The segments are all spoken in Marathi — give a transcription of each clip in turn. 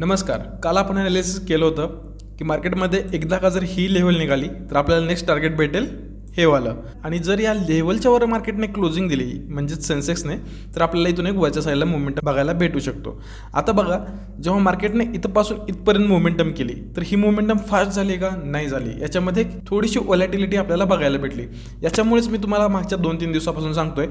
नमस्कार. काल आपण ॲनालिसिस केलं होतं की मार्केटमध्ये एकदा का जर ही लेवल निघाली तर आपल्याला नेक्स्ट टार्गेट भेटेल हे वालं. आणि जर या लेवलच्या वर मार्केटने क्लोजिंग दिली म्हणजेच सेन्सेक्सने तर आपल्याला इथून एक वरच्या साईडला मुवमेंट बघायला भेटू शकतो. आता बघा जेव्हा मार्केटने इथंपासून इथपर्यंत मोमेंटम केली तर ही मोमेंटम फास्ट झाली का? नाही झाली. याच्यामध्ये थोडीशी ओलॅटिलिटी आपल्याला बघायला भेटली. याच्यामुळेच मी तुम्हाला मागच्या दोन तीन दिवसापासून सांगतोय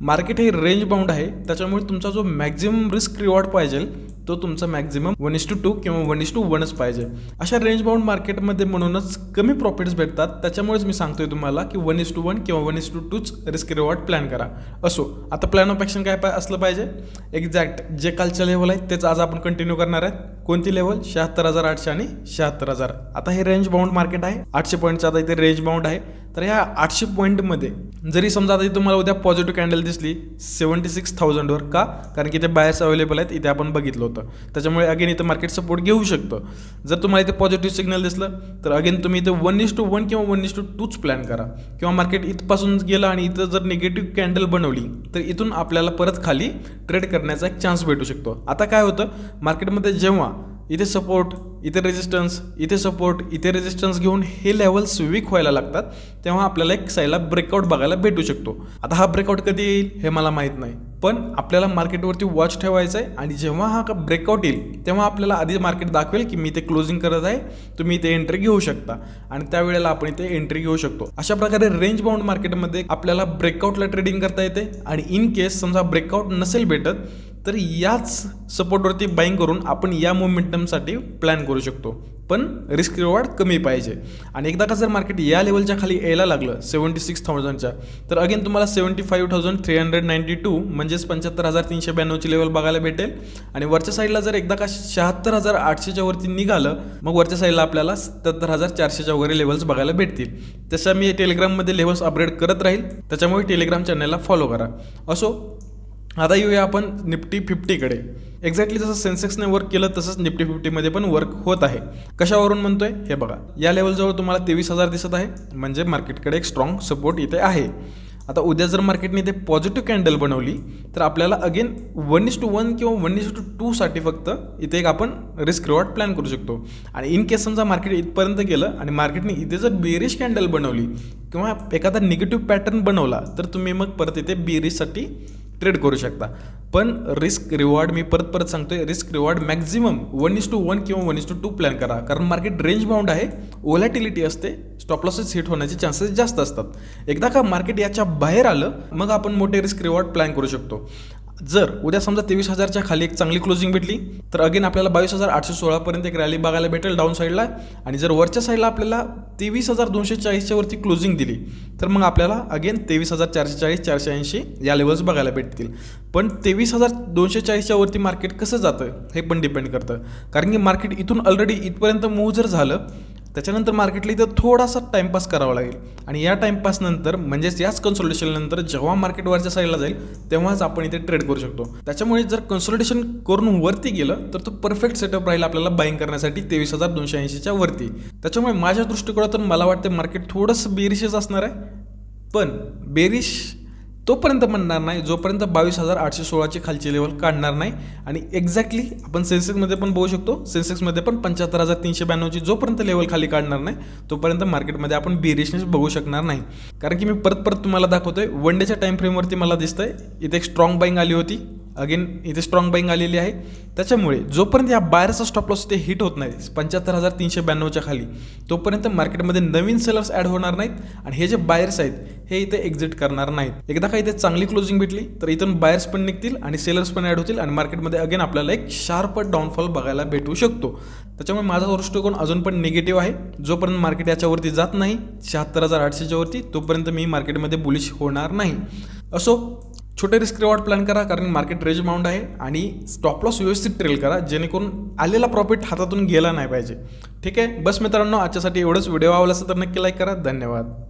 मार्केट हे रेंज बाउंड आहे. त्याच्यामुळे तुमचा जो मॅक्झिमम रिस्क रिवॉर्ड पाहिजे तो तुमचा maximum one is to two किंवा वन इस टू वनच पाहिजे. अशा रेंज बाउंड मार्केटमध्ये म्हणूनच कमी प्रॉफिट्स भेटतात. त्याच्यामुळेच मी सांगतोय तुम्हाला की वन इस टू वन किंवा वन इस टू टूच रिस्क रिवॉर्ड प्लॅन करा. असो आता प्लॅन ऑफ ॲक्शन काय पा- असलं पाहिजे? एक्झॅक्ट जे कालच्या लेवल आहे तेच आज आपण कंटिन्यू करणार आहेत. कोणती लेवल शहात्तर हजार आठशे आणि शहात्तर हजार. आता हे रेंज बाउंड मार्केट आहे. आठशे पॉईंटचा आता इथे रेंज बाउंड आहे. तर ह्या आठशे पॉईंटमध्ये जरी समजा आता तुम्हाला उद्या पॉझिटिव्ह कॅन्डल दिसली सेवन्टी सिक्स थाउजंडवर का? कारण की ते बायस अवेलेबल आहेत इथे आपण बघितलं होतं. त्याच्यामुळे अगेन इथं मार्केट सपोर्ट घेऊ शकतं. जर तुम्हाला इथे पॉझिटिव्ह सिग्नल दिसलं तर अगेन तुम्ही इथे वन इस टू वन किंवा वन इस टू टूच प्लॅन करा. किंवा मार्केट इथपासून गेलं आणि इथं जर निगेटिव्ह कॅन्डल बनवली तर इथून आपल्याला परत खाली ट्रेड करण्याचा एक चान्स भेटू शकतो. आता काय होतं? मार्केटमध्ये जेव्हा इथे सपोर्ट इथे रेजिस्टन्स इथे सपोर्ट इथे रेजिस्टन्स घेऊन हे लेवल्स वीक व्हायला लागतात तेव्हा आपल्याला एक सैला ब्रेकआउट बघायला भेटू शकतो. आता हा ब्रेकआउट कधी येईल हे मला माहीत नाही पण आपल्याला मार्केटवरती वॉच ठेवायचा आहे आणि जेव्हा हा ब्रेकआउट येईल तेव्हा आपल्याला आधी मार्केट दाखवेल की मी ते क्लोजिंग करत आहे तुम्ही इथे एंट्री घेऊ शकता. आणि त्यावेळेला आपण इथे एंट्री घेऊ शकतो. अशा प्रकारे रेंज बाउंड मार्केटमध्ये आपल्याला ब्रेकआउटला ट्रेडिंग करता येते आणि इन केस समजा ब्रेकआउट नसेल भेटत तर याच सपोर्टवरती बाईंग करून आपण या मोमेंटमसाठी प्लॅन करू शकतो. पण रिस्क रिवॉर्ड कमी पाहिजे. आणि एकदा का जर मार्केट या लेवलच्या खाली यायला लागलं सेवन्टी सिक्स थाउजंडच्या तर अगेन तुम्हाला seventy five thousand three hundred ninety two म्हणजेच पंच्याहत्तर हजार तीनशे ब्याण्णवची लेवल बघायला भेटेल. आणि वरच्या साईडला जर एकदा का शहात्तर हजार आठशेच्या वरती निघालं मग वरच्या साईडला आपल्याला सत्तर हजार चारशेच्या वगैरे लेवल्स बघायला भेटतील. तसं मी टेलिग्राममध्ये लेवल्स अपडेट करत राहील. त्याच्यामुळे टेलिग्राम चॅनलला फॉलो करा. असो आता येऊया आपण निफ्टी फिफ्टीकडे. एक्झॅक्टली जसं सेन्सेक्सने वर्क केलं तसंच निफ्टी फिफ्टीमध्ये पण वर्क होत आहे. कशावरून म्हणतोय? हे बघा. या लेवलजवळ तुम्हाला तेवीस हजार दिसत आहे. म्हणजे मार्केटकडे एक स्ट्रॉंग सपोर्ट इथे आहे. आता उद्या जर मार्केटने इथे पॉझिटिव्ह कॅन्डल बनवली तर आपल्याला again one is to one किंवा वन इज टू टूसाठी फक्त इथे एक आपण रिस्क रिवॉर्ड प्लॅन करू शकतो. आणि इन केस समजा मार्केट इथपर्यंत गेलं आणि मार्केटने इथे जर बेरिश कॅन्डल बनवली किंवा एखादा निगेटिव्ह पॅटर्न बनवला तर तुम्ही मग परत इथे बेरिशसाठी ट्रेड करू शकता. पण रिस्क रिवॉर्ड मी परत परत सांगतोय risk reward maximum one is to one किंवा one is to two plan करा. कारण मार्केट रेंज बाउंड आहे ओलॅटिलिटी असते स्टॉप लॉसेस हिट होण्याचे चान्सेस जास्त असतात. एकदा का मार्केट याच्या बाहेर आलं मग आपण मोठे रिस्क रिवॉर्ड प्लॅन करू शकतो. जर उद्या समजा तेवीस हजारच्या खाली एक चांगली क्लोजिंग भेटली तर अगेन आपल्याला बावीस हजार आठशे सोळापर्यंत एक रॅली बघायला भेटेल डाऊन साईडला आणि जर वरच्या साईडला आपल्याला तेवीस हजार दोनशे चाळीसच्या वरती क्लोजिंग दिली तर मग आपल्याला अगेन तेवीस हजार चारशे चाळीस चारशे ऐंशी या लेवल्स बघायला भेटतील. पण तेवीस हजार दोनशे चाळीसच्या वरती मार्केट कसं जातं हे पण डिपेंड करतं. कारण की मार्केट इथून ऑलरेडी इथपर्यंत मूव्ह जर झालं त्याच्यानंतर मार्केटला इथं थोडासा टाईमपास करावा लागेल. आणि या टाईमपासनंतर म्हणजेच याच कन्सोलिडेशननंतर जेव्हा मार्केट वरच्या साईडला जाईल तेव्हाच आपण इथे ट्रेड करू शकतो. त्याच्यामुळे जर कन्सोलिडेशन करून वरती गेलं तर तो परफेक्ट सेटअप राहील आपल्याला बाईंग करण्यासाठी तेवीस हजार दोनशे ऐंशीच्या वरती. त्याच्यामुळे माझ्या दृष्टिकोनातून मला वाटते मार्केट थोडंसं बेरिशच असणार आहे. पण बेरिश तोपर्यंत म्हणणार नाही जोपर्यंत बावीस हजार आठशे सोळाची खालची लेवल काढणार नाही. आणि एक्झॅक्टली आपण सेन्सेक्समध्ये पण बघू शकतो सेन्सेक्समध्ये पण पंच्याहत्तर हजार तीनशे ब्याण्णवची जोपर्यंत लेवल खाली काढणार नाही तोपर्यंत मार्केटमध्ये आपण बेरिशनेस बघू शकणार नाही. कारण की मी परत परत तुम्हाला दाखवतोय वन डेच्या टाईम फ्रेमवरती मला दिसतंय इथे एक स्ट्रॉंग बाईंग आली होती. अगेन इथे स्ट्रॉंग बाईंग आलेली आहे. त्याच्यामुळे जोपर्यंत या बाहेरचा स्टॉप लॉस ते हिट होत नाही पंच्याहत्तर हजार तीनशे ब्याण्णवच्या खाली तोपर्यंत मार्केटमध्ये नवीन सेलर्स ॲड होणार नाहीत आणि हे जे बायर्स आहेत हे इथे एक्झिट करणार नाहीत. एकदा का इथे चांगली क्लोजिंग भेटली तर इथून बायर्स पण निघतील आणि सेलर्स पण ॲड होतील आणि मार्केटमध्ये अगेन आपल्याला एक शार्प डाऊनफॉल बघायला भेटू शकतो. त्याच्यामुळे माझा दृष्टिकोन अजून पण निगेटिव्ह आहे. जोपर्यंत मार्केट याच्यावरती जात नाही शहात्तर हजार आठशेच्यावरती तोपर्यंत मी मार्केटमध्ये बुलिश होणार नाही. असो छोटे रिस्क रिवॉर्ड प्लॅन करा कारण मार्केट रेज माउंट आहे आणि स्टॉप लॉस व्यवस्थित ट्रेल करा जेणेकरून आलेला प्रॉफिट हातातून गेला नाही पाहिजे. ठीक आहे? बस मित्रांनो आजच्यासाठी एवढंच. व्हिडिओ आवडला असेल तर नक्की लाईक करा. धन्यवाद.